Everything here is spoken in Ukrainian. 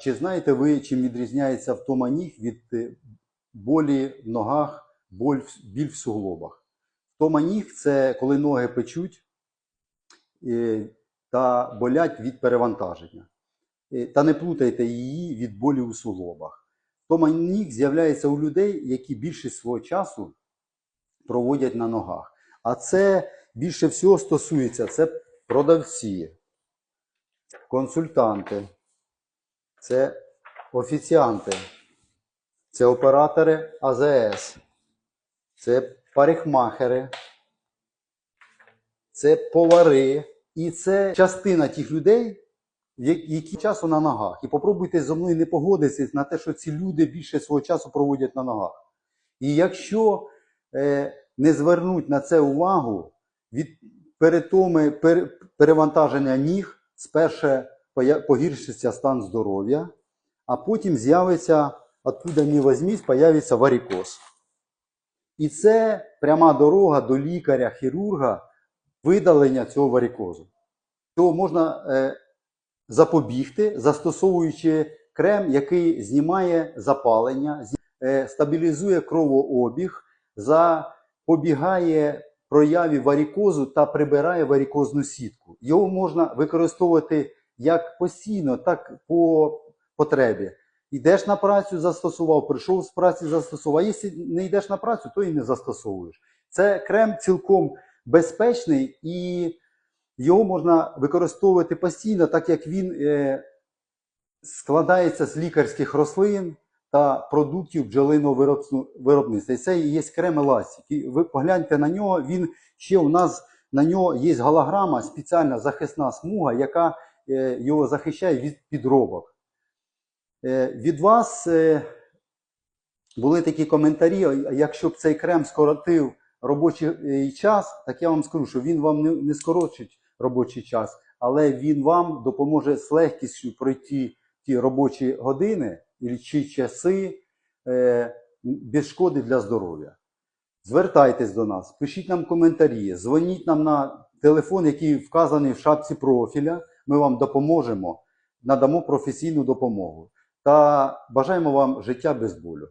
Чи знаєте ви, чим відрізняється втома ніг від е, болі в ногах, боль, біль в суглобах? Втома ніг це коли ноги печуть е, та болять від перевантаження. Е, Та не плутайте її від болі у суглобах. Втома ніг з'являється у людей, які більшість свого часу проводять на ногах. А це більше всього стосується це продавці, консультанти, це офіціанти, це оператори АЗС, це парикмахери, це повари. І це частина тих людей, які часу на ногах. І попробуйте зі мною не погодитися на те, що ці люди більше свого часу проводять на ногах. І якщо е, не звернуть на це увагу, від перетоми пер, перевантаження ніг спершу поя- погіршиться стан здоров'я, а потім з'явиться, откуда ні возьмись, появиться варикоз. І це пряма дорога до лікаря, хірурга, видалення цього варикозу. Цього можна е, запобігти, застосовуючи крем, який знімає запалення, е, стабілізує кровообіг, запобігає прояві варикозу та прибирає варикозну сітку. Його можна використовувати як постійно, так по потребі. Йдеш на працю, застосував, прийшов з праці, застосував. А якщо не йдеш на працю, то і не застосовуєш. Це крем цілком безпечний і його можна використовувати постійно, так як він е, складається з лікарських рослин та продуктів бджолиного виробництва. І це і є крем еластик. І ви погляньте на нього, він ще у нас на нього є голограма, спеціальна захисна смуга, яка його захищає від підробок. Е, від вас е, були такі коментарі, якщо б цей крем скоротив робочий е, час, так я вам скажу, що він вам не, скорочить робочий час, але він вам допоможе з легкістю пройти ті робочі години чи часи е, без шкоди для здоров'я. Звертайтесь до нас, пишіть нам коментарі, дзвоніть нам на телефон, який вказаний в шапці профіля. Ми вам допоможемо, надамо професійну допомогу та бажаємо вам життя без болю.